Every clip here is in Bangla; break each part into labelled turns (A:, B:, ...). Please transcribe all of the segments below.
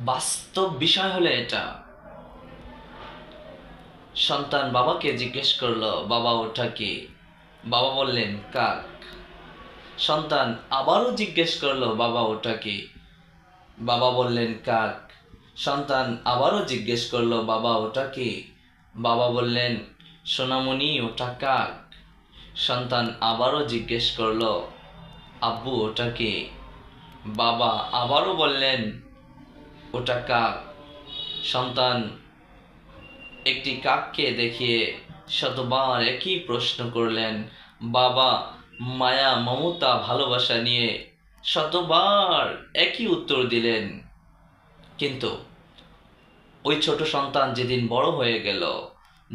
A: বাস্তব বিষয় হলো এটা। সন্তান বাবাকে জিজ্ঞেস করল, বাবা, ওটা কি? বাবা বললেন, কাক। সন্তান আবারও জিজ্ঞেস করল, বাবা, ওটা কি? বাবা বললেন, কাক। সন্তান আবারও জিজ্ঞেস করল, বাবা, ওটা কি? বাবা বললেন, সোনামণি, ওটা কাক। সন্তান আবারও জিজ্ঞেস করল, আব্বু, ওটা কি? বাবা আবারও বললেন ওটা কাক সন্তান একটি কাককে দেখিয়ে শতবার একই প্রশ্ন করলেন, বাবা, মায়া, মমতা ভালোবাসা নিয়ে শতবার একই উত্তর দিলেন। কিন্তু ওই ছোট সন্তান যেদিন বড় হয়ে গেল,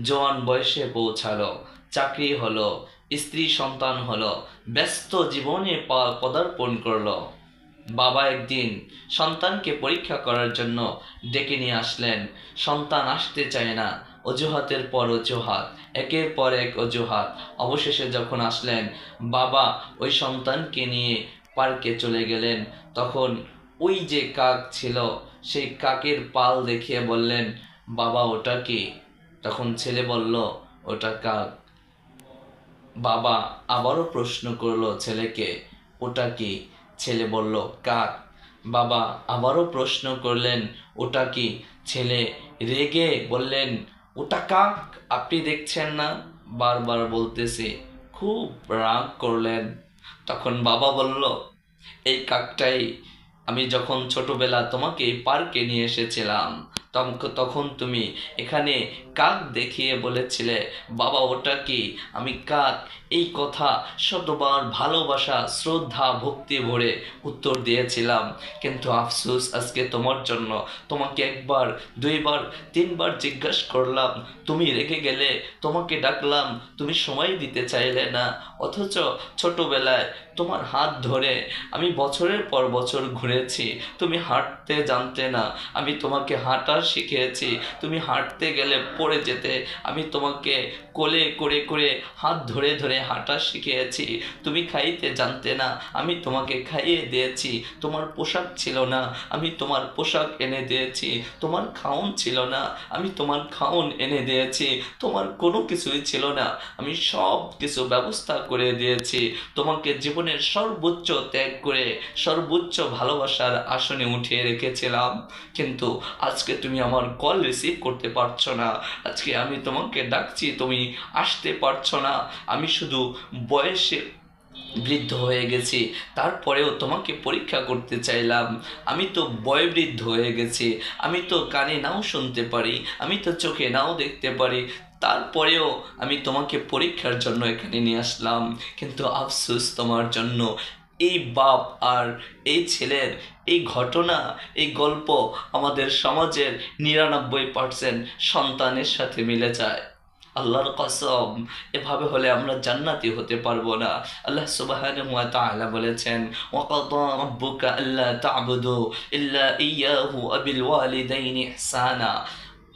A: জোয়ান বয়সে পৌঁছালো, চাকরি হলো, স্ত্রী সন্তান হলো, ব্যস্ত জীবনে পদার্পণ করল। বাবা একদিন সন্তানকে পরীক্ষা করার জন্য ডেকে নিয়ে আসলেন। সন্তান আসতে চায় না। অজুহাতের পর অজুহাত, একের পর এক অজুহাত। অবশেষে যখন আসলেন, বাবা ওই সন্তানকে নিয়ে পার্কে চলে গেলেন। তখন ওই যে কাক ছিল, সেই কাকের পাল দেখিয়ে বললেন, বাবা, ওটা কি? তখন ছেলে বলল, ওটা কাক। বাবা আবারও প্রশ্ন করল ছেলেকে, ওটা কি? ছেলে বলল, কাক, বাবা আবারও প্রশ্ন করলেন, ওটা কি ছেলে রেগে বললেন, ওটা কাক? আপনি দেখছেন না? বারবার বলতেছে। খুব রাগ করলেন। তখন বাবা বলল, এই কাকটাই, আমি যখন ছোটবেলা তোমাকে পার্কে নিয়ে এসেছিলাম তখন তুমি এখানে কাক দেখিয়ে বলেছিলে, বাবা, ওটা কি? আমি কাক, এই কথা শতবার ভালোবাসা, শ্রদ্ধা, ভক্তি ভরে উত্তর দিয়েছিলাম। কিন্তু আফসোস, আজকে তোমার জন্য তোমাকে একবার, দুইবার, তিনবার জিজ্ঞাসা করলাম, তুমি রেখে গেলে তোমাকে ডাকলাম, তুমি সময় দিতে চাইলে না? অথচ ছোটবেলায় তোমার হাত ধরে আমি বছরের পর বছর ঘুরেছি, তুমি হাঁটতে জানতে না, আমি তোমাকে হাঁটা শিখিয়েছি। তুমি হাঁটতে গেলে পড়ে যেতে। আমি তোমাকে কোলে করে করে হাত ধরে ধরে হাঁটা শিখিয়েছি। তুমি খাইতে জানতে না, আমি তোমাকে খাইয়ে দিয়েছি। তোমার পোশাক ছিল না, আমি তোমার পোশাক এনে দিয়েছি। তোমার খাওন ছিল না, আমি তোমার খাওন এনে দিয়েছি। তোমার কোনো কিছুই ছিল না, আমি সব কিছু ব্যবস্থা করে দিয়েছি। তোমাকে জীবনের সর্বোচ্চ ত্যাগ করে, সর্বোচ্চ ভালোবাসার আসনে উঠিয়ে রেখেছিলাম। কিন্তু আজকে তুমি আমার কল রিসিভ করতে পারছ না। আজকে আমি তোমাকে ডাকছি, তুমি আসতে পারছ না। আমি শুধু বয়সে বৃদ্ধ হয়ে গেছি, তারপরেও তোমাকে পরীক্ষা করতে চাইলাম। আমি তো বয়োবৃদ্ধ হয়ে গেছি, আমি তো কানে নাও শুনতে পারি, আমি তো চোখে নাও দেখতে পারি। তারপরেও আমি তোমাকে পরীক্ষার জন্য এখানে নিয়ে আসলাম। কিন্তু আফসোস তোমার জন্য এই বাপ আর এই ছেলের এই ঘটনা, এই গল্প আমাদের সমাজের নিরানব্বই পার্সেন্ট সন্তানের সাথে মিলে যায়। আল্লাহর কসম, এভাবে হলে আমরা জান্নাতি হতে পারব না। আল্লাহ সুবহানাহু ওয়া তাআলা বলেছেন, ওয়াকাদা রাব্বুকা আল্লা তা'বুদু ইল্লা ইয়াহু ওয়া বিল ওয়ালিদাইনি ইহসানা।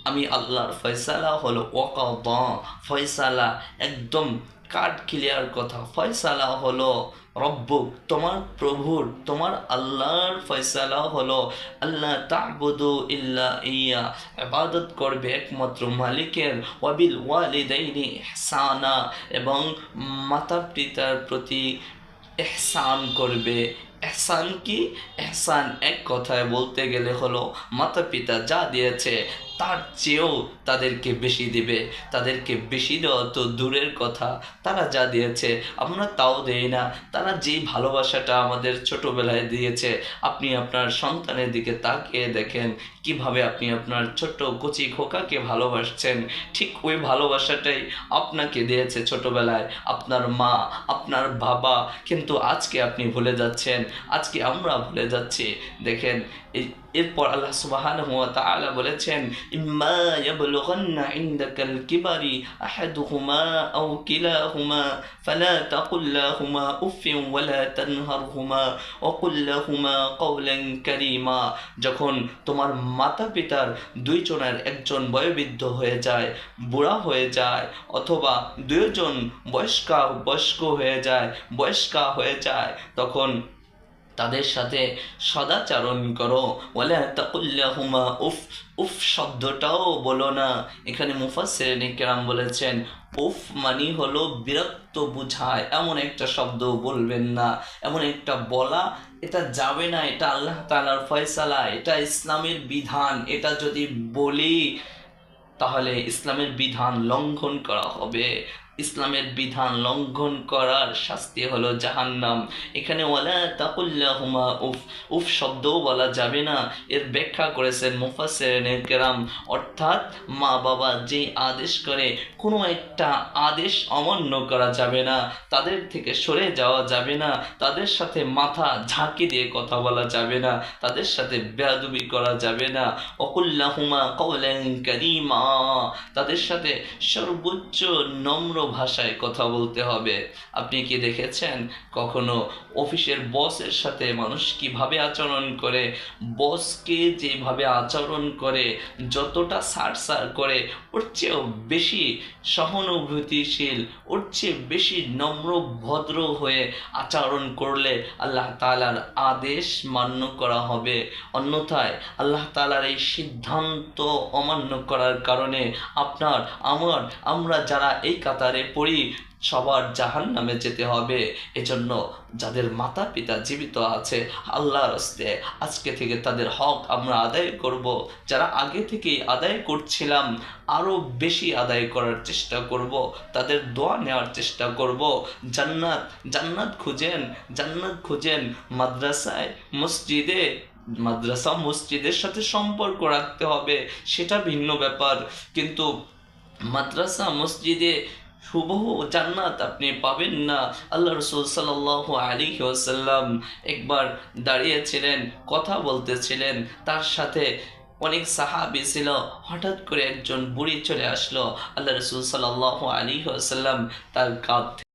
A: আমি আল্লাহর ফয়সালা হলো ওয়াকাদা, ফয়সালা একদম কাট ক্লিয়ার কথা। ফয়সালা হলো রব্বুক তোমার প্রভুর, তোমার আল্লাহর ফয়সালা হলো আল্লাহ তা'বুদু ইল্লা ইয়া। আবাদত করবে একমাত্র মালিকের, ওয়াবিল ওয়ালিদাইনি ইহসানা, এবং মাতা পিতার প্রতি এহসান করবে। এহসান কি? এহসান এক কথায় বলতে গেলে হলো মাতা পিতা যা দিয়েছে, তার চেয়েও তাদেরকে বেশি দিবে। তাদেরকে বেশি দেওয়া তো দূরের কথা। তারা যা দিয়েছে, আমরা তাও দেই না। তারা যেই ভালোবাসাটা আমাদের ছোটবেলায় দিয়েছে, আপনি আপনার সন্তানের দিকে তাকিয়ে দেখেন, কীভাবে আপনি আপনার ছোট্ট কচি খোকাকে ভালোবাসছেন। ঠিক ওই ভালোবাসাটাই আপনাকে দিয়েছে ছোটবেলায়। আপনার মা, আপনার বাবা কিন্তু আজকে আপনি ভুলে যাচ্ছেন। আজকে আমরা ভুলে যাচ্ছি। দেখেন এরপর আল্লাহ সুবহানাহু ওয়া তাআলা বলেছেন, ইম্মা ইয়াবলুগান্না ইনদাকাল কিবারি আহাদুহুমা আও কিলাহুমা, ফালা তাকুল লাহুমা উফিন ওয়ালা তানহারহুমা ওয়াকুল লাহুমা কওলান কারীমা। যখন তোমার মাতা পিতার দুইজনের একজন বয়োবৃদ্ধ হয়ে যায়, বুড়া হয়ে যায়, অথবা দুইজন বয়স্কা বয়স্ক হয়ে যায়, বয়স্কা হয়ে যায়, তখন তাদের সাথে সদাচারণ করো। বলে তাকুল্লাহুমা, উফ উফ শব্দটাও বলো না। এখানে মুফাসসিরিন কেরাম বলেছেন, উফ মানি হলো বিরক্ত বুঝায়, এমন একটা শব্দ বলবেন না। এমন একটা বলা, এটা যাবে না, এটা আল্লাহ তাআলার ফয়সালা, এটা ইসলামের বিধান। এটা যদি বলি, তাহলে ইসলামের বিধান লঙ্ঘন করা হবে। ইসলামের বিধান লঙ্ঘন করার শাস্তি হলো জাহান্নাম। এখানে ওয়ালা তাকুল্লাহুমা উফ উফ শব্দও বলা যাবে না। এর ব্যাখ্যা করেছেন মুফাসসিরিনের কেরাম। অর্থাৎ মা বাবা যে আদেশ করে, কোনো একটা আদেশ অমান্য করা যাবে না। তাদের থেকে সরে যাওয়া যাবে না। তাদের সাথে মাথা ঝাঁকি দিয়ে কথা বলা যাবে না। তাদের সাথে বেয়াদবি করা যাবে না। অকুল্লাহুমা কওলান কারীমা। তাদের সাথে সর্বোচ্চ নম্র ভাষায় কথা বলতে হবে। আপনি কি দেখেছেন কখনো অফিসের বসের সাথে মানুষ কীভাবে আচরণ করে? বসকে যেভাবে আচরণ করে, যতটা সার সার করে, ওর চেয়েও বেশি সহানুভূতিশীল, ওর চেয়ে বেশি নম্র, ভদ্র হয়ে আচরণ করলে আল্লাহ তালার আদেশ মান্য করা হবে। অন্যথায় আল্লাহ তালার এই সিদ্ধান্ত অমান্য করার কারণে আপনার, আমার, আমরা যারা এই কাতারে পড়ি, সবার জাহান নামে যেতে হবে। এজন্য যাদের মাতা পিতা জীবিত আছে, আল্লাহর হস্তে আজকে থেকে তাদের হক আমরা আদায় করব। যারা আগে থেকেই আদায় করছিলাম আরও বেশি আদায় করার চেষ্টা করব, তাদের দোয়া নেওয়ার চেষ্টা করব। জান্নাত জান্নাত খুঁজেন জান্নাত খুঁজেন, মাদ্রাসায়, মসজিদে, মাদ্রাসা, মসজিদের সাথে সম্পর্ক রাখতে হবে, সেটা ভিন্ন ব্যাপার। কিন্তু মাদ্রাসা, মসজিদে জান্নাত আপনি পাবেন না। আল্লাহ রসুল আলী ওসাল্লাম একবার দাঁড়িয়েছিলেন, কথা বলতেছিলেন। তার সাথে অনেক সাহাবি ছিল। হঠাৎ করে একজন বুড়ি চলে আসলো। আল্লাহ রসুল সাল্লাহ আলী ওসাল্লাম তার কাঁধ